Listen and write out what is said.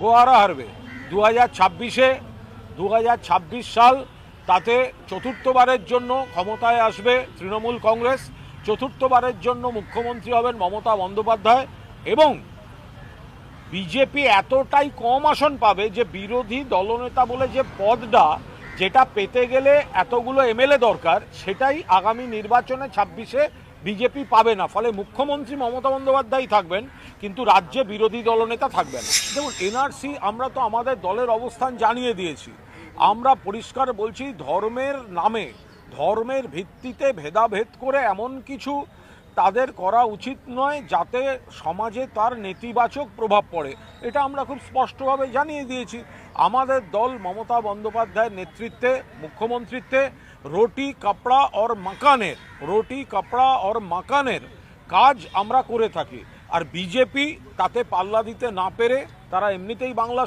গোয়ারা হারবে। দু হাজার ছাব্বিশে দু হাজার ছাব্বিশ সাল তাতে চতুর্থবারের জন্য ক্ষমতায় আসবে তৃণমূল কংগ্রেস। চতুর্থবারের জন্য মুখ্যমন্ত্রী হবেন মমতা বন্দ্যোপাধ্যায় এবং বিজেপি এতটাই কম আসন পাবে যে বিরোধী দলনেতা বলে যে পদটা, যেটা পেতে গেলে এতগুলো এমএলএ দরকার, সেটাই আগামী নির্বাচনে ছাব্বিশে বিজেপি পাবে না। ফলে মুখ্যমন্ত্রী মমতা বন্দ্যোপাধ্যায় থাকবেন, কিন্তু রাজ্যে বিরোধী দলনেতা থাকবেন দেখুন, এনআরসি আমরা তো আমাদের দলের অবস্থান জানিয়ে দিয়েছি। আমরা পরিষ্কার বলছি, ধর্মের নামে, ধর্মের ভিত্তিতে ভেদাভেদ করে এমন কিছু তাদের করা উচিত নয় যাতে সমাজে তার নেতিবাচক প্রভাব পড়ে। এটা আমরা খুব স্পষ্টভাবে জানিয়ে দিয়েছি। আমাদের দল মমতা বন্দ্যোপাধ্যায়ের নেতৃত্বে, মুখ্যমন্ত্রীত্বে রোটি, কাপড়া ওর মাকানের, রোটি, কাপড়া ওর মাকানের কাজ আমরা করে থাকি। আর বিজেপি তাতে পাল্লা দিতে না পেরে তারা এমনিতেই বাংলা